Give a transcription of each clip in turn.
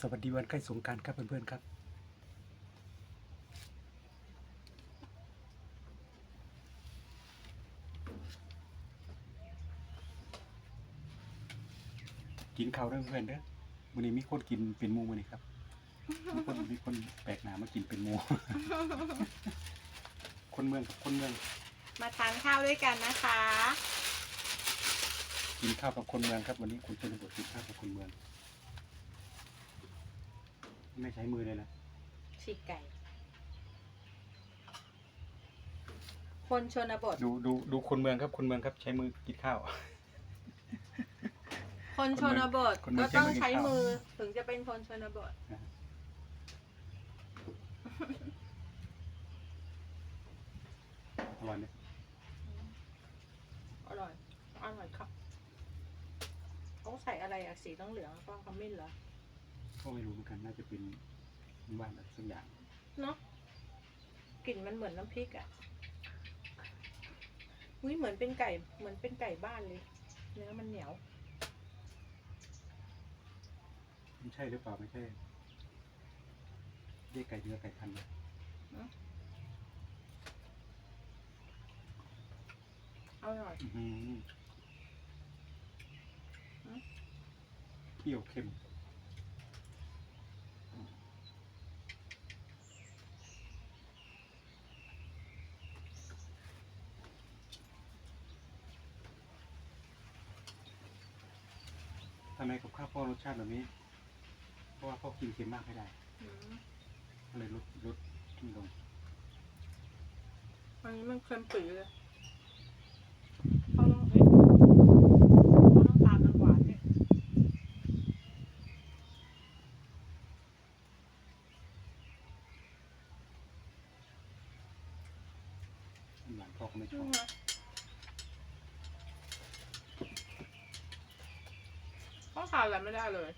สวัสดีวันใกล้สงกรารครับเพื่อนๆครับ กินข้าวเด้อเพื่อนเด้อวันนี้มีคนกินเป็นหมูวันนี้ครับมีคนมีคนแปลกหน้ามากินเป็นหมู คนเมืองกับคนเมือง มาทานข้าวด้วยกันนะคะ กินข้าวกับคนเมืองครับ วันนี้คุณชนบทกินข้าวกับคนเมือง ไม่ใช้มือเลยนะฉีกไก่ คนชนบท ดูดูดูคนเมืองครับคนเมืองครับใช้มือกินข้าว คนชนบทคนเมืก็องต้องใช้ใช้มืมืออกินข้าวถึงจะเป็นคนชนบท อร่อยไหมอร่อย อร่อยครับต้องใส่อะไรอะสีต้องเหลืองๆก็ขมิ้นเหรอ ก็ไม่รู้เหมือนกันน่าจะเป็นบ้านอะไรสักอย่างเนาะกลิ่นมันเหมือนน้ำพริกอะอุ้ยเหมือนเป็นไก่ เหมือนเป็นไก่บ้านเลย เนื้อมันเหนียว ไม่ใช่หรือเปล่าไม่ใช่เรียกไก่เนื้อไก่พันธุ์นะอร่อย อื้อหืออืมเปรี้ยวเค็ม ทำไมกับข้าวพ่อรสชาติแบบนี้ เพราะว่าพ่อกินเค็มมากไม่ได้ อืมก็เลยลดลดทิ้งลงอันนี้มันเค็มปีเลยเขาต้องเอ๊ะเขาต้องทานมันหวานเนี่ยหลานพ่อก็ไม่ชอือบมต้องทานอะไรไม่ได้เลย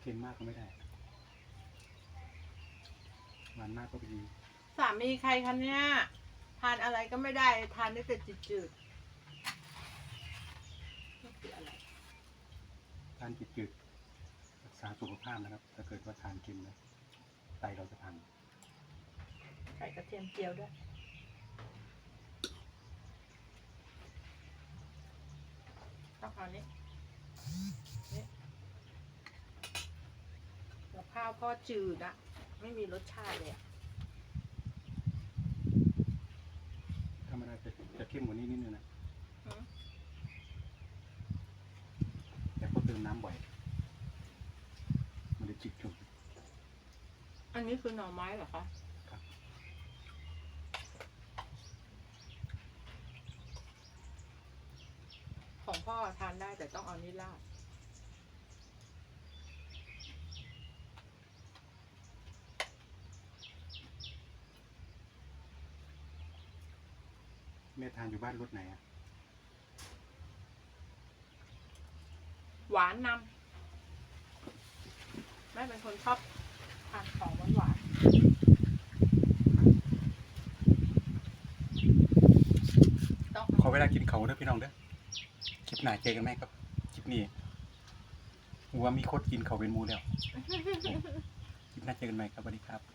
เค็มมากก็ไม่ได้ หวานมากก็ไม่ดี สามีใครคะเนี่ย ทานอะไรก็ไม่ได้ ทานได้แต่จืดๆนี่คืออะไรทานจืดๆรักษาสุขภาพนะครับ ถ้าเกิดว่าทานเค็มนะไตเราจะพัง ใส่กระเทียมเจียวด้วย ต้องเอานี้นี่กับข้าวพ่อจืดอะไม่มีรสชาติเลยอะธรรมดาจะจะเข้มกว่านี้นิดนึงนะ อืมแต่ก็เติมน้ำบ่อย มันจะจิกจุ่มอันนี้คือหน่อไม้เหรอคะ ครับ ของ พ่อทานได้แต่ต้องเอานี่ราดแม่ทานอยู่บ้านรสไหนอะหวานนำแม่เป็นคนชอบทานของหวานหวานๆต้องขอเวลากินเขาเด้อพี่น้องเด้อคลิป หน้าเจอกันไหมครับคลิปนี้ว่ามีโคตรกินเขาเป็นมูแล้ว คลิปหน้าเจอกันไหมครับสวัสดีครับ